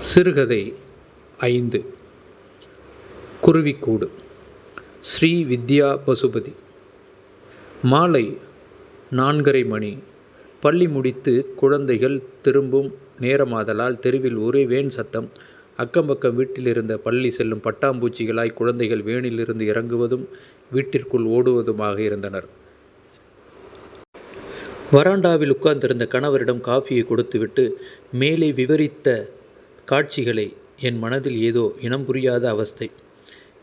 சிறுகதை ஐந்து. குருவிக்கூடு. ஸ்ரீ வித்யா பசுபதி. மாலை நான்கரை மணி. பள்ளி முடித்து குழந்தைகள் திரும்பும் நேரமாதலால் தெருவில் ஒரே வேன் சத்தம். அக்கம்பக்கம் வீட்டில் இருந்த பள்ளி செல்லும் பட்டாம்பூச்சிகளாய் குழந்தைகள் வேனிலிருந்து இறங்குவதும் வீட்டிற்குள் ஓடுவதுமாக இருந்தனர். வராண்டாவில் உட்கார்ந்திருந்த கணவரிடம் காஃபியை கொடுத்துவிட்டு மேலே விவரித்த காட்சிகளை என் மனதில் ஏதோ இனம் புரியாத அவஸ்தை.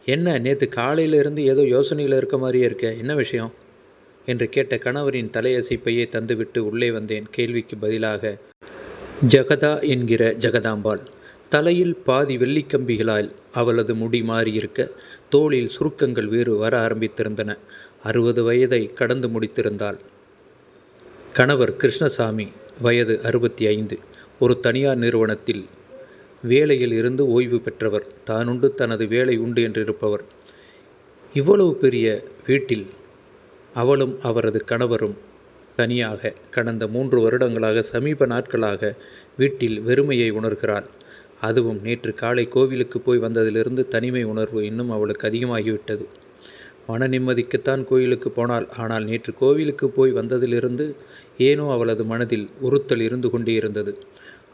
என்ன நேற்று காலையிலிருந்து ஏதோ யோசனையில் இருக்க மாதிரியே இருக்க என்ன விஷயம்? என்று கேட்ட கணவரின் தலையசைப்பையே தந்துவிட்டு உள்ளே வந்தேன். கேள்விக்கு பதிலாக ஜகதா என்கிற ஜெகதாம்பாள் தலையில் பாதி வெள்ளிக்கம்பிகளால் அவளது முடி மாறியிருக்க தோளில் சுருக்கங்கள் வேறு வர ஆரம்பித்திருந்தன. அறுபது வயதை கடந்து முடித்திருந்தாள். கணவர் கிருஷ்ணசாமி வயது அறுபத்தி ஐந்து ஒரு தனியார் நிறுவனத்தில் வேலையில் இருந்து ஓய்வு பெற்றவர். தானுண்டு தனது வேலை உண்டு என்றிருப்பவர். இவ்வளவு பெரிய வீட்டில் அவளும் அவரது கணவரும் தனியாக கடந்த மூன்று வருடங்களாக சமீப நாட்களாக வீட்டில் வெறுமையை உணர்கிறாள். அதுவும் நேற்று காலை கோவிலுக்கு போய் வந்ததிலிருந்து தனிமை உணர்வு இன்னும் அவளுக்கு அதிகமாகிவிட்டது. மன நிம்மதிக்குத்தான் கோயிலுக்கு போனாள். ஆனால் நேற்று கோவிலுக்கு போய் வந்ததிலிருந்து ஏனோ அவளது மனதில் உறுத்தல் இருந்து கொண்டே இருந்தது.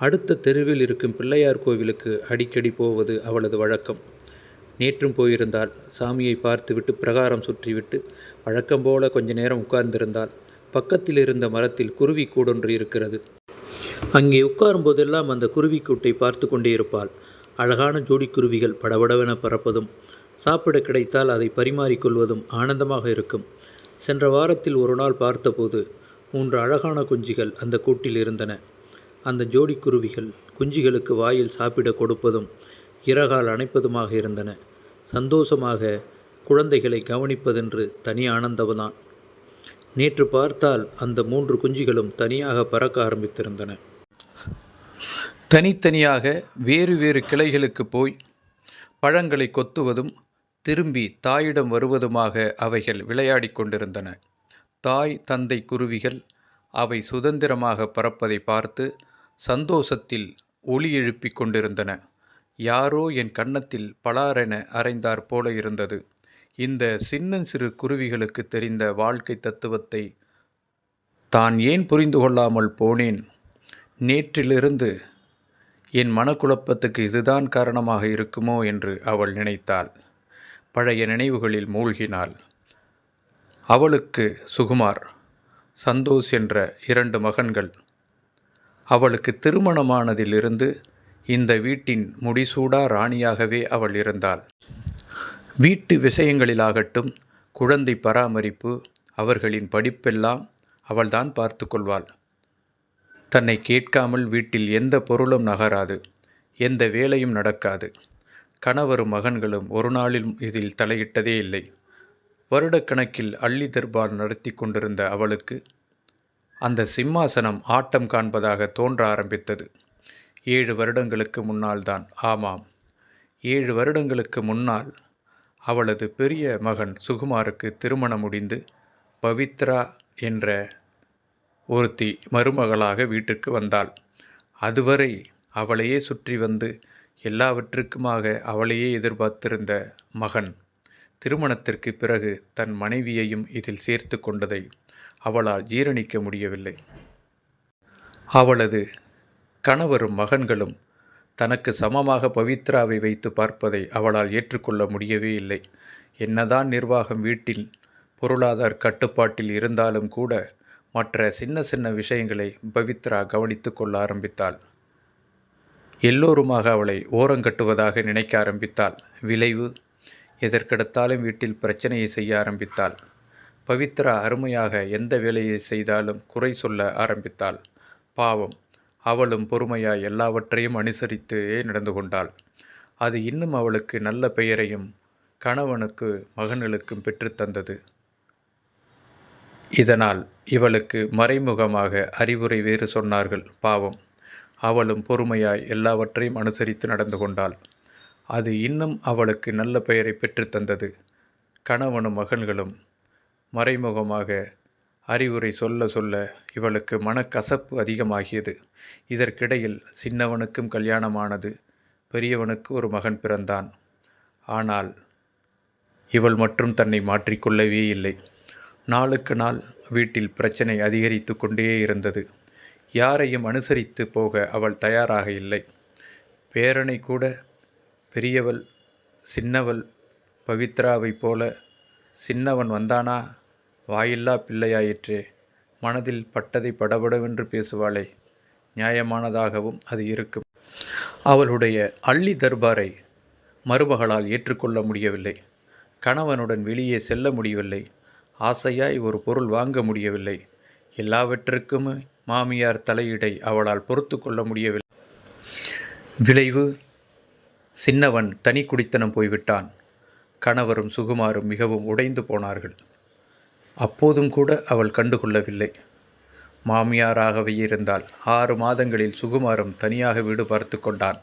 அடுத்த தெருவில் இருக்கும் பிள்ளையார் கோவிலுக்கு அடிக்கடி போவது அவளது வழக்கம். நேற்றும் போயிருந்தால் சாமியை பார்த்துவிட்டு பிரகாரம் சுற்றிவிட்டு வழக்கம் போல கொஞ்ச நேரம் உட்கார்ந்திருந்தால் பக்கத்தில் இருந்த மரத்தில் குருவி கூடொன்று இருக்கிறது. அங்கே உட்காரும் போதெல்லாம் அந்த குருவிக்கூட்டை பார்த்து கொண்டே இருப்பாள். அழகான ஜோடி குருவிகள் படபடவென பறப்பதும் சாப்பிட கிடைத்தால் அதை பரிமாறிக்கொள்வதும் ஆனந்தமாக இருக்கும். சென்ற வாரத்தில் ஒரு நாள் பார்த்தபோது மூன்று அழகான குஞ்சுகள் அந்த கூட்டில் இருந்தன. அந்த ஜோடி குருவிகள் குஞ்சுகளுக்கு வாயில் சாப்பிட கொடுப்பதும் இறகால் அணைப்பதுமாக இருந்தன. சந்தோஷமாக குழந்தைகளை கவனிப்பதென்று தனி ஆனந்தம்தான் நேற்று பார்த்தால் அந்த மூன்று குஞ்சுகளும் தனியாக பறக்க ஆரம்பித்திருந்தன. தனித்தனியாக வேறு வேறு கிளைகளுக்கு போய் பழங்களை கொத்துவதும் திரும்பி தாயிடம் வருவதுமாக அவைகள் விளையாடி கொண்டிருந்தன. தாய் தந்தை குருவிகள் அவை சுதந்திரமாக பறப்பதை பார்த்து சந்தோஷத்தில் ஒளி எழுப்பி கொண்டிருந்தன. யாரோ என் கன்னத்தில் பலாரென அரைந்தார் போல இருந்தது. இந்த சின்னஞ்சிறு குருவிகளுக்கு தெரிந்த வாழ்க்கை தத்துவத்தை தான் ஏன் புரிந்து கொள்ளாமல் போனேன்? நேற்றிலிருந்து என் மனக்குழப்பத்துக்கு இதுதான் காரணமாக இருக்குமோ என்று அவள் நினைத்தாள். பழைய நினைவுகளில் மூழ்கினாள். அவளுக்கு சுகுமார் சந்தோஷ் என்ற இரண்டு மகன்கள் அவளுக்கு திருமணமானதிலிருந்து இந்த வீட்டின் முடிசூடா ராணியாகவே அவள் இருந்தாள். வீட்டு விஷயங்களிலாகட்டும் குழந்தை பராமரிப்பு அவர்களின் படிப்பெல்லாம் அவள்தான் பார்த்து கொள்வாள். தன்னை கேட்காமல் வீட்டில் எந்த பொருளும் நகராது எந்த வேலையும் நடக்காது. கணவரும் மகன்களும் ஒரு நாளில் இதில் தலையிட்டதே இல்லை. வருடக்கணக்கில் அள்ளி தர்பார் நடத்தி கொண்டிருந்த அவளுக்கு அந்த சிம்மாசனம் ஆட்டம் காண்பதாக தோன்ற ஆரம்பித்தது. ஏழு வருடங்களுக்கு முன்னால் தான் ஆமாம். ஏழு வருடங்களுக்கு முன்னால் அவளது பெரிய மகன் சுகுமாருக்கு திருமணம் முடிந்து பவித்ரா என்ற ஒருத்தி மருமகளாக வீட்டுக்கு வந்தாள். அதுவரை அவளையே சுற்றி வந்து எல்லாவற்றுக்குமாக அவளையே எதிர்பார்த்திருந்த மகன் திருமணத்திற்கு பிறகு தன் மனைவியையும் இதில் சேர்த்து கொண்டதை அவளால் ஜீரணிக்க முடியவில்லை. அவளது கணவரும் மகன்களும் தனக்கு சமமாக பவித்ராவை வைத்து பார்ப்பதை அவளால் ஏற்றுக்கொள்ள முடியவே இல்லை. என்னதான் நிர்வாகம் வீட்டில் பொருளாதார கட்டுப்பாட்டில் இருந்தாலும் கூட மற்ற சின்ன சின்ன விஷயங்களை பவித்ரா கவனித்து கொள்ள ஆரம்பித்தாள். எல்லோருமாக அவளை ஓரங்கட்டுவதாக நினைக்க ஆரம்பித்தாள். விளைவு எதற்கெடுத்தாலும் வீட்டில் பிரச்சனையை செய்ய ஆரம்பித்தாள். பவித்ரா அருமையாக எந்த வேலையை செய்தாலும் குறை சொல்ல ஆரம்பித்தாள். பாவம் அவளும் பொறுமையாய் எல்லாவற்றையும் அனுசரித்தே நடந்து கொண்டாள். அது இன்னும் அவளுக்கு நல்ல பெயரையும் கணவனுக்கு மகன்களுக்கும் பெற்றுத்தந்தது இதனால் இவளுக்கு மறைமுகமாக அறிவுரை வேறு சொன்னார்கள். பாவம் அவளும் பொறுமையாய் எல்லாவற்றையும் அனுசரித்து நடந்து கொண்டாள். அது இன்னும் அவளுக்கு நல்ல பெயரை பெற்றுத்தந்தது கணவனும் மகன்களும் மறைமுகமாக அறிவுரை சொல்ல சொல்ல இவளுக்கு மனக்கசப்பு அதிகமாகியது. இதற்கிடையில் சின்னவனுக்கும் கல்யாணமானது பெரியவனுக்கு ஒரு மகன் பிறந்தான். ஆனால் இவள் மட்டும் தன்னை மாற்றிக்கொள்ளவே இல்லை. நாளுக்கு நாள் வீட்டில் பிரச்சனை அதிகரித்து கொண்டே இருந்தது. யாரையும் அனுசரித்து போக அவள் தயாராக இல்லை. பேரனை கூட பெரியவள் சின்னவள் பவித்ராவைப் போல சின்னவன் வந்தானா? வாயில்லா பிள்ளையாயிற்றே மனதில் பட்டதை படபடவென்று பேசுவாளே நியாயமானதாகவும் அது இருக்கும். அவளுடைய அள்ளி தர்பாரை மருமகளால் ஏற்றுக்கொள்ள முடியவில்லை. கணவனுடன் வெளியே செல்ல முடியவில்லை. ஆசையாய் ஒரு பொருள் வாங்க முடியவில்லை. எல்லாவற்றிற்கும் மாமியார் தலையீடை அவளால் பொறுத்து கொள்ள முடியவில்லை. விளைவு சின்னவன் தனி குடித்தனம் போய்விட்டான். கணவரும் சுகுமாரும் மிகவும் உடைந்து போனார்கள். அப்போதும் கூட அவள் கண்டுகொள்ளவில்லை. மாமியாராகவே இருந்தால் ஆறு மாதங்களில் சுகுமாரும் தனியாக வீடு பார்த்து கொண்டான்.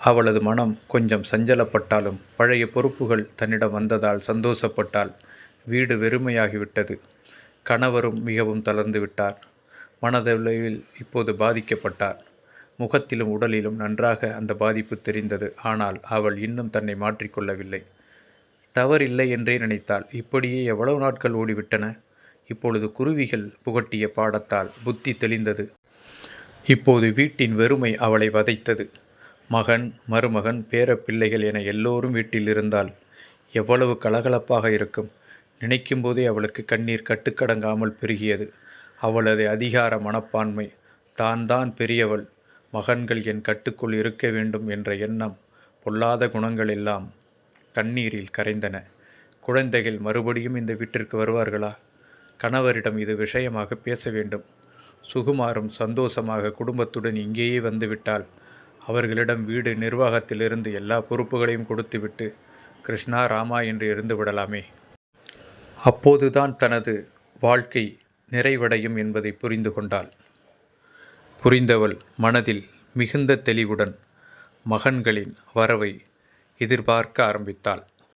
அவளது மனம் கொஞ்சம் சஞ்சலப்பட்டாலும் பழைய பொறுப்புகள் தன்னிடம் வந்ததால் சந்தோஷப்பட்டால் வீடு வெறுமையாகிவிட்டது. கணவரும் மிகவும் தளர்ந்து விட்டார். மனதளவில் இப்போது பாதிக்கப்பட்டார். முகத்திலும் உடலிலும் நன்றாக அந்த பாதிப்பு தெரிந்தது. ஆனால் அவள் இன்னும் தன்னை மாற்றிக்கொள்ளவில்லை. தவறில்லை என்றே நினைத்தாள். இப்படியே எவ்வளவு நாட்கள் ஓடிவிட்டன? இப்பொழுது குருவிகள் புகட்டிய பாடத்தால் புத்தி தெளிந்தது. இப்போது வீட்டின் வெறுமை அவளை வதைத்தது. மகன் மருமகன் பேரப்பிள்ளைகள் என எல்லோரும் வீட்டில் இருந்தால் எவ்வளவு கலகலப்பாக இருக்கும். நினைக்கும் போதே அவளுக்கு கண்ணீர் கட்டுக்கடங்காமல் பெருகியது. அவளது அதிகார மனப்பான்மை தான் தான் பெரியவள் மகன்கள் என் கட்டுக்குள் இருக்க வேண்டும் என்ற எண்ணம் பொல்லாத குணங்கள் எல்லாம் கண்ணீரில் கரைந்தன. குழந்தைகள் மறுபடியும் இந்த வீட்டிற்கு வருவார்களா? கணவரிடம் இது விஷயமாக பேச வேண்டும். சுகுமாரும் சந்தோஷமாக குடும்பத்துடன் இங்கேயே வந்துவிட்டால் அவர்களிடம் வீடு நிர்வாகத்திலிருந்து எல்லா பொறுப்புகளையும் கொடுத்துவிட்டு கிருஷ்ணா ராமா என்று இருந்து விடலாமே. அப்போதுதான் தனது வாழ்க்கை நிறைவடையும் என்பதை புரிந்து கொண்டாள். புரிந்தவள் மனதில் மிகுந்த தெளிவுடன் மகன்களின் வரவை எதிர்பார்க்க ஆரம்பித்தாள்.